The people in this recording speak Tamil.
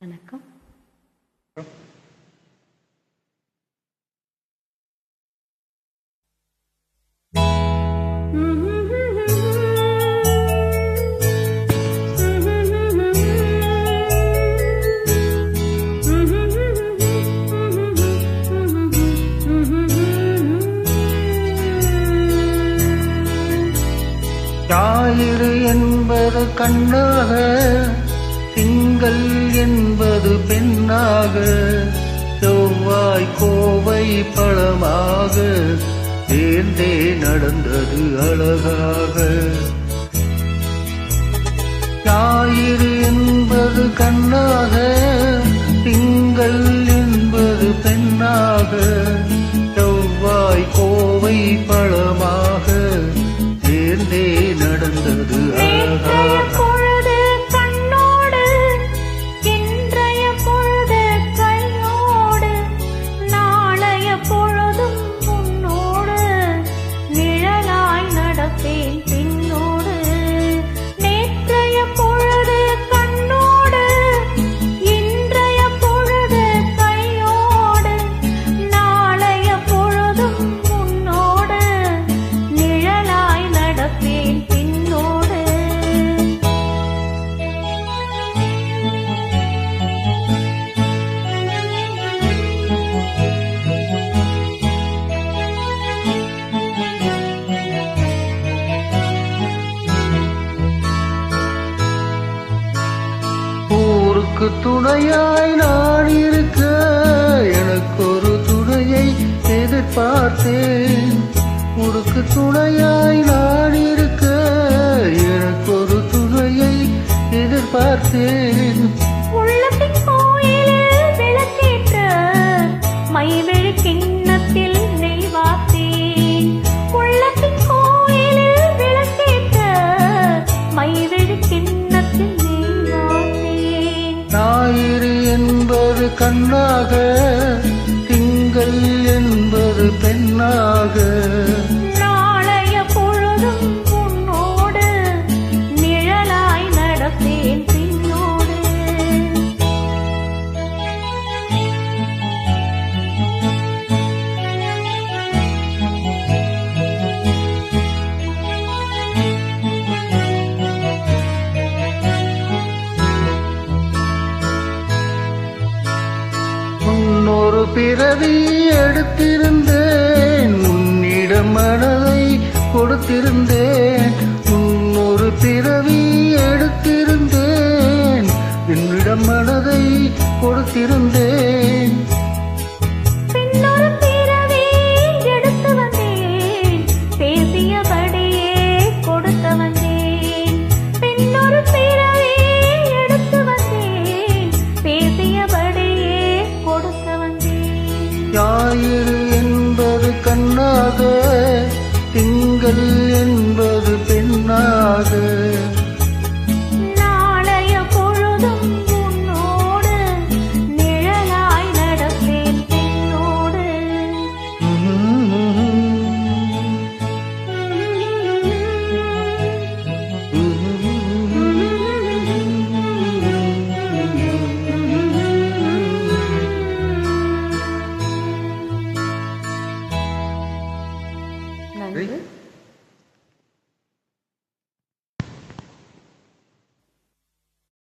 வணக்கம். ஞாயிறு என்பது கண்ணாக பழமாக தேர்ந்தே நடந்தது அழகாக. ஞாயிறு என்பது கண்ணாக திங்கள் என்பது பெண்ணாக. செவ்வாய் கோவை பழமாக உனக்கு துணையாய் நான் இருக்க எனக்கு ஒரு துணையை எதிர்பார்த்தேன். உனக்கு துணையாய் நான் இருக்க எனக்கு ஒரு துணையை எதிர்பார்த்தேன். என்பது கண்ணாக திங்கள் என்பது பெண்ணாக. பிறவி எடுத்திருந்தேன். உன்னிடம் மனதை கொடுத்திருந்தேன். உன்னொரு பிறவி எடுத்திருந்தேன். என்னிடம் மனதை கொடுத்திருந்தேன். பெண்ணாக திங்கள் என்பது பெண்ணாக. language. Really? Mm-hmm.